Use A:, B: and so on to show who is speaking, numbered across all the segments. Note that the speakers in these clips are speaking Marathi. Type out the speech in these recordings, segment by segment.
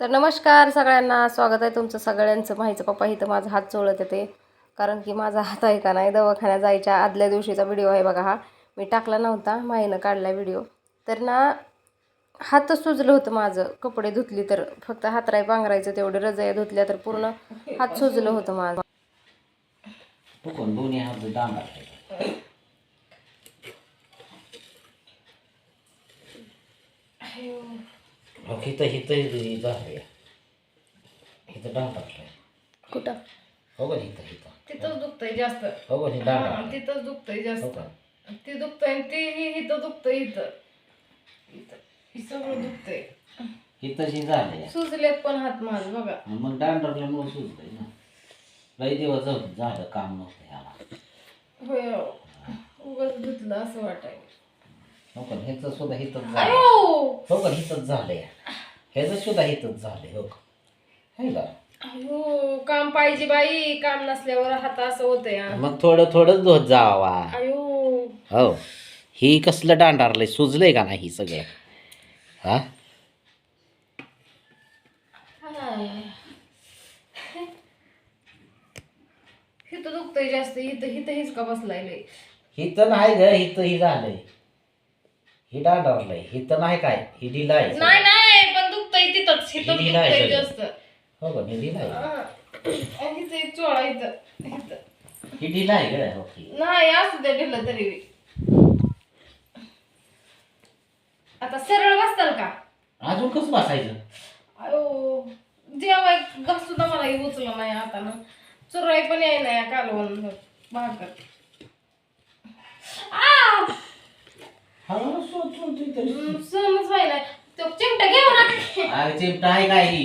A: तर नमस्कार सगळ्यांना. स्वागत आहे तुमचं सगळ्यांचं. माहीचं पप्पा इथं माझा हात चोळत येते. कारण की माझा हात आहे का नाही दवाखान्यात जायच्या आदल्या दिवशीचा व्हिडिओ आहे बघा हा. मी टाकला नव्हता माहीनं काढला व्हिडिओ तर ना हातच सुजलं होतं माझं. कपडे धुतली तर फक्त हातराय पांघरायचं तेवढे रजया धुतल्या तर पूर्ण हात सुजलं होतं माझं.
B: हात डांबा हिथं हिथं हिथं झालं हिथं डांग टाकलाय.
A: कुठं?
B: हो का हिथं हिथं
C: तिथंच दुखतंय जास्त.
B: हो का डांग
C: हा,
B: टाकलाय?
C: तिथंच दुखतंय
B: हो
C: जास्त
B: का?
C: ते दुखतंय आणि ते हे इथं दुखतंय इथं. इथं हे सगळं दुखतंय.
B: हिथं जी झालंय
C: सुजलेत पण हात माझ बघा.
B: मग ना. लई दिवस झालं काम नव्हतं ह्याला.
C: होय हो. उगाच धुतलं असं वाटाय
B: हो का? ह्याचं सुद्धा हिथंच झालं.
C: अयो
B: हो का? हिथंच झालंय. ह्याचं सुद्धा हिथंच झालंय हो है का?
C: काम पाहिजे बाई काम नसल्यावर हात असं होतंय.
B: मग थोडं थोडंच धुत जावा.
C: अयो.
B: हो. ही कसलं डांडारलंय सुजलंय का नाही सगळं? हा?
C: इथं दुखतंय जास्त इथं इथं हिचका बसलाय लय?
B: हिथं नाही ग हिथं ही झालंय. ही डांडारलंय हिथं नाही काय ही.
C: नाही नाही पण दुखतंय तिथंच इथं
B: ही सगळं. हो ही ढिला आहे
C: हा. आणि इथं एक चोळा इथं इथं
B: ही ढिला आहे हो की.
C: नाही असू द्या दिलं तरी बी. आता सरळ बसताल का
B: अजून कसं बसायचं
C: अयो जेवाय घास सुद्धा मला हे उचलं नाही आता ना चुराई पण याय नाही कालवण भाकर आ!
B: हळूहळू तरी.
C: हम्म, सहनच व्हायला तो चिमटा घेऊ ना
B: अरे चिमटा आहे काय ही?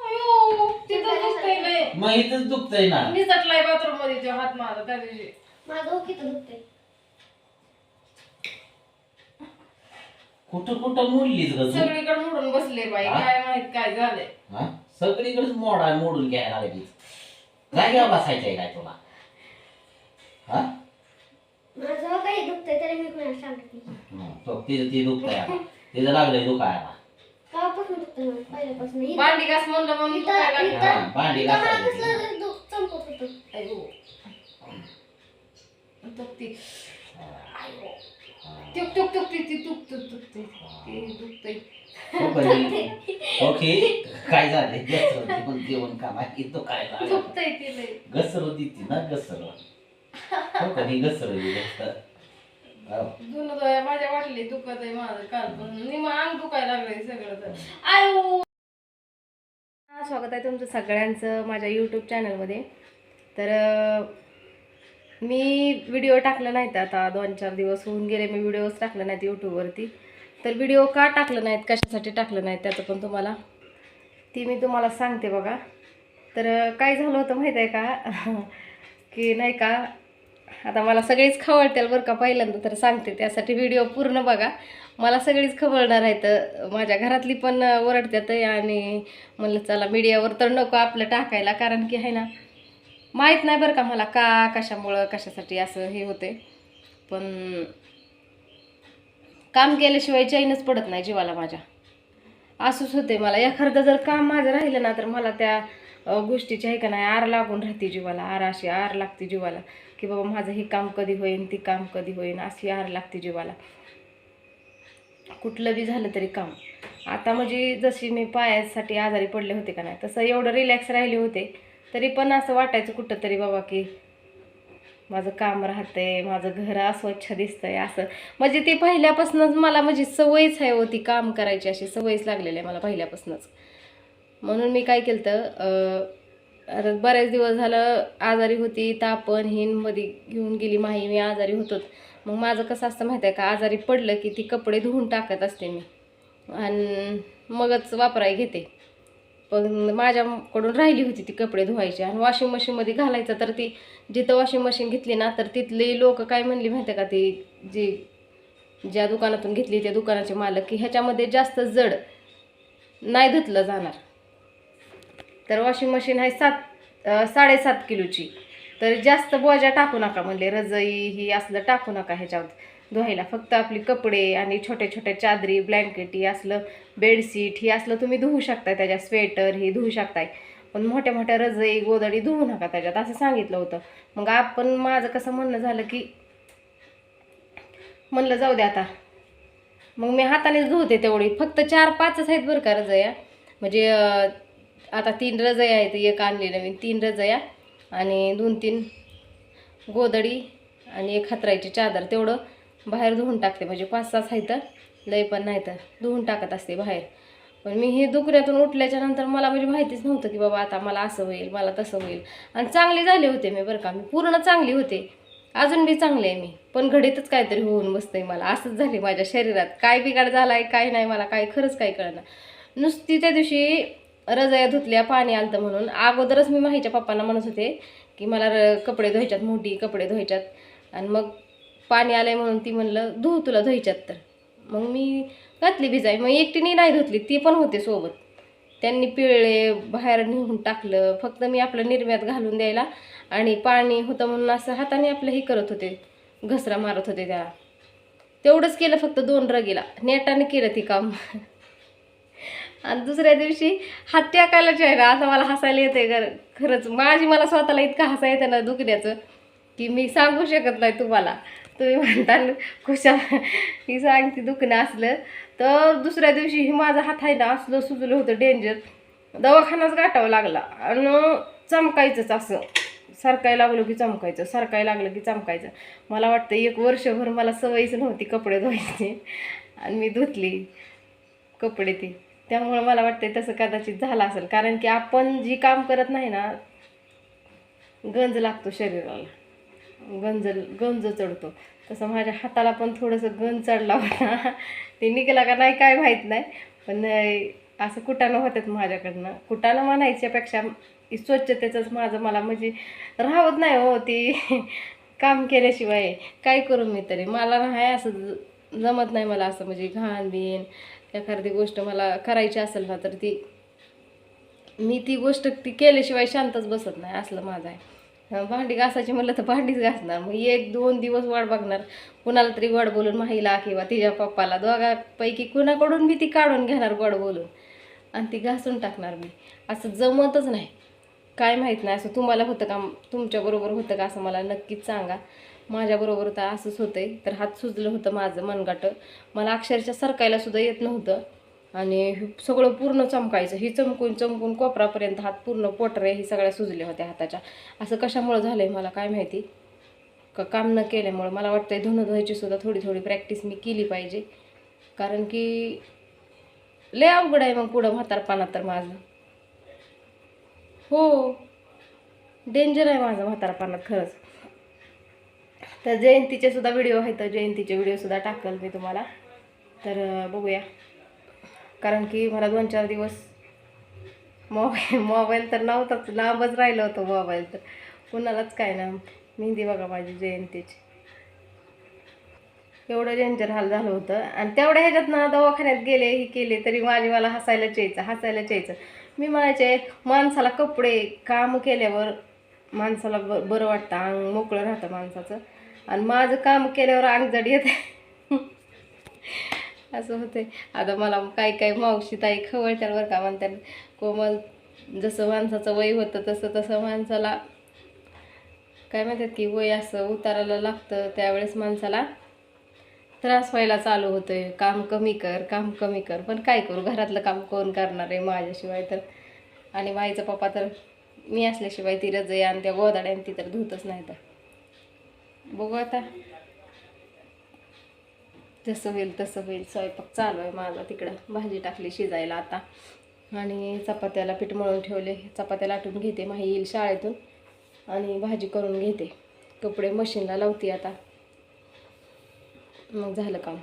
C: अयो तिथं दुखतंय लय.
B: मग इथंच दुखतंय ना.
C: निसटलाय बाथरूममध्ये तो हात माझा त्या दिवशी.
B: कुठं कुठं मोडलीच ग तू?
C: सगळीकडे मोडून बसले बाई
B: हा?
C: काय माहीत काय झालंय.
B: हा? सगळीकडेच मोडा मोडून घ्यायला लागलीच जाग्यावर बसायचंय काय तुला? हा?
D: माझं काही दुखतंय तरी मी कोणाला सांगत. नाही
B: हं, तो ती दुखतंय आता. तिचं लागलंय दुखायला
D: कापासून दुखतं मला पहिल्यापासून. इथं-
C: भांडी घास म्हणलं म्हणून
D: इथं-
C: दुखायला लागलं.
B: हा, भांडी
D: इथं दुख चमकत होतं.
C: दुखती. ती. ती ते दुखतंय.
B: ओके काय झालंय? घसरती पण जेवण का नाही तो काय झालं
C: दुखतंय ते लय
B: ना घसर हो का ही घसर
C: जुनं दोया माझ्या वाटली दुखत आहे माझं काल पण. निम अंग दुखायला लागलंय सगळं तर. आयो
A: हा, स्वागत आहे तुमचं सगळ्यांचं माझ्या यूट्यूब चॅनलमध्ये तर अं, मी व्हिडिओ टाकलं नाहीत आता दोन चार दिवस होऊन गेले मी व्हिडिओज टाकले नाहीत यूट्यूबवरती तर व्हिडिओ का टाकलं नाहीत कशासाठी टाकलं नाहीत त्याचं पण तुम्हाला ती मी तुम्हाला सांगते बघा. तर अं, काय झालं होतं माहीत आहे का? की नाही का आता मला सगळीच खवळतील बरं का पहिल्यांदा तर सांगते त्यासाठी व्हिडिओ पूर्ण बघा. मला सगळीच खवळणार आहेत माझ्या घरातली पण ओरडतात आणि म्हणलं चला मीडियावर तर नको आपलं टाकायला कारण की आहे ना माहीत नाही बरं का मला का कशामुळं कशासाठी असं हे होते. पण काम केल्याशिवाय चैनच पडत नाही जीवाला माझ्या. असंच होते मला. एखादं जर काम माझं राहिलं ना तर मला त्या गोष्टीची आहे का नाही आर लागून राहते जीवाला आर अशी आर लागते जीवाला की बाबा माझं हे काम कधी होईन ती काम कधी होईन अशी आर लागते जीवाला. कुठलं बी झालं तरी काम. आता म्हणजे जशी मी पायासाठी आजारी पडले होते का नाही तसं एवढं रिलॅक्स राहिले होते तरी पण असं वाटायचं कुठं तरी बाबा की माझं काम राहतंय माझं घर अस्वच्छ दिसतंय असं. म्हणजे ते पहिल्यापासूनच मला म्हणजे सवयच आहे होती काम करायची अशी सवयच लागलेली आहे मला पहिल्यापासूनच. म्हणून मी काय केलं तर बऱ्याच बरेच दिवस झालं आजारी होती तापण हिनमध्ये घेऊन गेली माही मी आजारी होतोच मग माझं कसं असतं माहिती आहे का आजारी पडलं की ती कपडे धुवून टाकत असते मी. आणि मगच वापराय घेते. पण माझ्याकडून राहिली होती ती कपडे धुवायची. आणि वॉशिंग मशीनमध्ये घालायचं तर ती जिथं वॉशिंग मशीन घेतली ना तर तिथले लोक काय म्हणली माहिती आहे का ती जी ज्या दुकानातून घेतली त्या दुकानाचे मालक की ह्याच्यामध्ये जास्त जड नाही धुतलं जाणार. तर वॉशिंग मशीन आहे सात साडेसात किलोची. तर जास्त बोजा टाकू नका म्हणले रजई ही असलं टाकू नका ह्याच्यावर. धुवायला फक्त आपली कपडे आणि छोट्या छोट्या चादरी ब्लँकेट ही असलं बेडशीट ही असलं तुम्ही धुवू शकताय त्याच्यात स्वेटर ही धुवू शकताय. पण मोठ्या मोठ्या रजई गोदडी धुवू नका त्याच्यात असं सांगितलं होतं. मग आपण माझं कसं म्हणणं झालं की म्हणलं जाऊ दे आता. मग मी हातानेच धुवते तेवढी. फक्त चार पाचच आहेत बरं का रजया म्हणजे आता तीन रजया आहेत एक आणली नवीन तीन रजया आणि दोन तीन गोदडी आणि एक हातरायची चादर. तेवढं बाहेर धुवून टाकते म्हणजे पाच सात आहे तर लय पण नाही तर धुवून टाकत असते बाहेर. पण मी हे दुकऱ्यातून उठल्याच्या नंतर मला म्हणजे माहितीच नव्हतं की बाबा आता मला असं होईल मला तसं होईल. आणि चांगले झाले होते मी बरं का मी पूर्ण चांगली होते. अजून बी चांगले आहे मी पण घडीतच काहीतरी होऊन बसतंय मला. असंच झाले माझ्या शरीरात. काय बिघाड झाला आहे काय नाही मला काय खरंच काही कळणार नुसती त्या दिवशी रजया धुतल्या पाणी आलतं म्हणून. अगोदरच मी माहीच्या पप्पांना म्हणत होते की मला र कपडे धुवायच्यात मोठी कपडे धुवायच्यात. आणि मग पाणी आलंय म्हणून ती म्हणलं धुव तुला धुवायच्यात तर. मग मी घातली भिजाई. मग एकटीने नाही धुतली ती पण होते सोबत. त्यांनी पिळले बाहेर नेऊन टाकलं. फक्त मी आपलं निर्म्यात घालून द्यायला आणि पाणी होतं म्हणून असं हाताने आपलं हे करत होते. घसरा मारत होते त्याला. तेवढंच केलं फक्त दोन रगीला. नेटाने केलं ती काम. आणि दुसऱ्या दिवशी हात टाकायलाच आहे ना असं मला हसायला येते घर खरंच. माझी मला स्वतःला इतकं हसा येतं ना दुखण्याचं की मी सांगू शकत नाही तुम्हाला. तुम्ही म्हणता ना, खुशा ही सांगते दुखणं असलं. तर दुसऱ्या दिवशी ही माझा हात आहे ना असलं सुजलं होतं डेंजर दवाखानाच गाठावं लागला. आणि चमकायचंच असं. सरकायला लागलो की चमकायचं सरकायला लागलं की चमकायचं. मला वाटतं एक वर्षभर मला सवयच नव्हती कपडे धुवायची. आणि मी धुतली कपडे ती. त्यामुळं मला वाटतं तसं कदाचित झालं असेल. कारण की आपण जी काम करत नाही ना गंज लागतो शरीराला. गंज गंज चढतो. तसं माझ्या हाताला पण थोडंसं गंज चढला होता. ते निघाला का नाही काय माहीत नाही. पण असं कुटाणं होतात माझ्याकडनं. कुटाणं म्हणायच्यापेक्षा स्वच्छतेचंच माझं मला म्हणजे राहत नाही हो ती काम केल्याशिवाय. काय करू मी तरी? मला नाही असं ज- जमत नाही मला असं म्हणजे घाण बिन एखादी गोष्ट मला करायची असेल ना तर ती मी ती गोष्ट ती केल्याशिवाय शांतच बसत नाही असलं माझं आहे. भांडी घासायची म्हणलं तर भांडीच घासणार. मग एक दोन दिवस वाट बघणार. कुणाला तरी गोड बोलून माहीला किंवा तिच्या पप्पाला दोघांपैकी कुणाकडून मी ती काढून घेणार गोड बोलून. आणि ती घासून टाकणार मी. असं जमतच नाही. काय माहीत नाही असं तुम्हाला होतं का तुमच्याबरोबर होतं का असं मला नक्कीच सांगा. माझ्याबरोबर तर असंच होतंय. तर हात सुजलं होतं माझं मनगाटं. मला अक्षरशः सरकायला सुद्धा येत नव्हतं. आणि सगळं पूर्ण चमकायचं. ही चमकून चमकून कोपरापर्यंत हात पूर्ण पोटरे ही सगळ्या सुजल्या होत्या हाताच्या. असं कशामुळं झालं आहे मला काय माहिती? का काम न केल्यामुळं? मला वाटतं धुणं धुवायची सुद्धा थोडी थोडी प्रॅक्टिस मी केली पाहिजे. कारण की लय अवघड आहे मग पुढं म्हातारपणा तर माझं. हो. डेंजर आहे माझं म्हातारपणात खरंच. तर जयंतीचे सुद्धा व्हिडिओ आहेत. जयंतीचे व्हिडिओ सुद्धा टाकल मी तुम्हाला. तर बघूया. कारण की मला दोन चार दिवस मोबाईल मोबाईल तर नव्हताच. लांबच राहिलं होतं मोबाईल तर. कुणालाच काय ना. मेहंदी बघा माझी जयंतीची. एवढं डेंजर हाल झालं होतं. आणि तेवढ्या ह्याच्यात ना दवाखान्यात गेले हे केले तरी माझी मला हसायलाच यायचं हसायलाच यायचं. मी म्हणायचे माणसाला कपडे काम केल्यावर माणसाला ब बरं वाटतं. अंग मोकळं राहतं माणसाचं. आणि माझं काम केल्यावर अंगजड येते असं होते आता मला काय काय मावशी ताई खवळत्यावर बरं का म्हणतात कोमल जसं माणसाचं वय होतं तसं तसं माणसाला काय म्हणतात की वय असं उतारायला लागतं त्यावेळेस माणसाला त्रास व्हायला चालू होतोय. काम कमी कर काम कमी कर. पण काय करू घरातलं काम कोण करणार आहे माझ्याशिवाय तर? आणि माईचा पप्पा तर मी असल्याशिवाय ती रजई आणि त्या गोदाड्या ती तर धुतच नाही तर. बघू आता. जसं होईल तसं होईल. स्वयंपाक चालू आहे माझा तिकडं. भाजी टाकली शिजायला आता. आणि चपात्याला पीठ मळून ठेवले. चपात्या लाटून घेते. माही येईल शाळेतून. आणि भाजी करून घेते. कपडे मशीनला लावते आता. मग झालं काम.